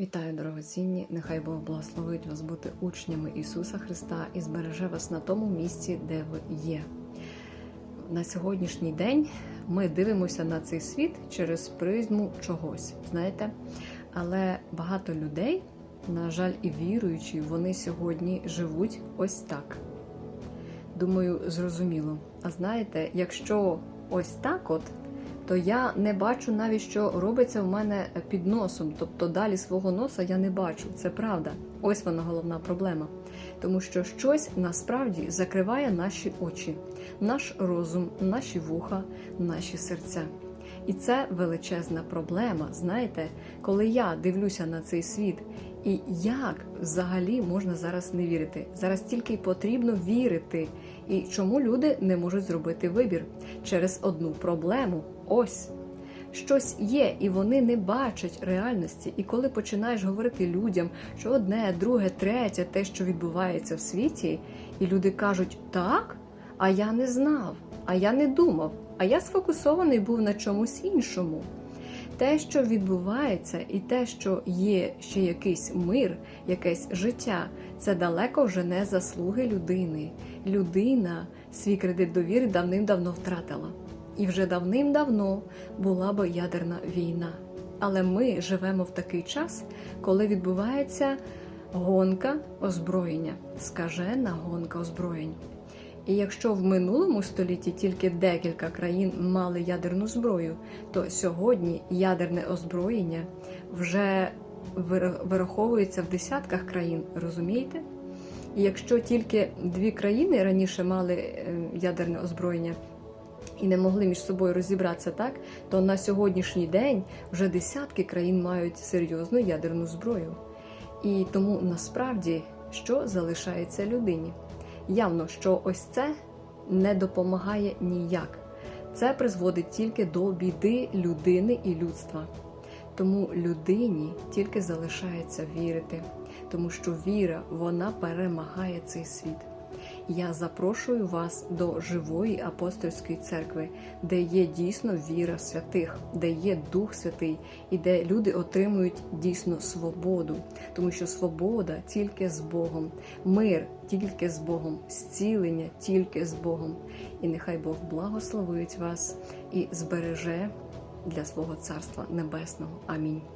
Вітаю, дорогоцінні! Нехай Бог благословить вас бути учнями Ісуса Христа і збереже вас на тому місці, де ви є. На сьогоднішній день ми дивимося на цей світ через призму чогось, знаєте? Але багато людей, на жаль, і віруючі, вони сьогодні живуть ось так. Думаю, зрозуміло. А знаєте, якщо ось так от, то я не бачу навіть, що робиться в мене під носом. Тобто далі свого носа я не бачу. Це правда. Ось вона головна проблема. Тому що щось насправді закриває наші очі, наш розум, наші вуха, наші серця. І це величезна проблема. Знаєте, коли я дивлюся на цей світ, і як взагалі можна зараз не вірити? Зараз тільки потрібно вірити. І чому люди не можуть зробити вибір через одну проблему? Ось щось є, і вони не бачать реальності. І коли починаєш говорити людям, що одне, друге, третє, те, що відбувається в світі, і люди кажуть так, а я не знав, а я не думав, а я сфокусований був на чомусь іншому. Те, що відбувається, і те, що є ще якийсь мир, якесь життя, це далеко вже не заслуги людини. Людина свій кредит довіри давним-давно втратила. І вже давним-давно була би ядерна війна. Але ми живемо в такий час, коли відбувається гонка озброєння, скажена гонка озброєнь. І якщо в минулому столітті тільки декілька країн мали ядерну зброю, то сьогодні ядерне озброєння вже вираховується в десятках країн, розумієте? І якщо тільки дві країни раніше мали ядерне озброєння і не могли між собою розібратися так, то на сьогоднішній день вже десятки країн мають серйозну ядерну зброю. І тому насправді що залишається людині? Явно, що ось це не допомагає ніяк. Це призводить тільки до біди людини і людства. Тому людині тільки залишається вірити, тому що віра вона перемагає цей світ. Я запрошую вас до живої апостольської церкви, де є дійсно віра святих, де є Дух Святий і де люди отримують дійсно свободу, тому що свобода тільки з Богом, мир тільки з Богом, зцілення тільки з Богом. І нехай Бог благословить вас і збереже для свого царства небесного. Амінь.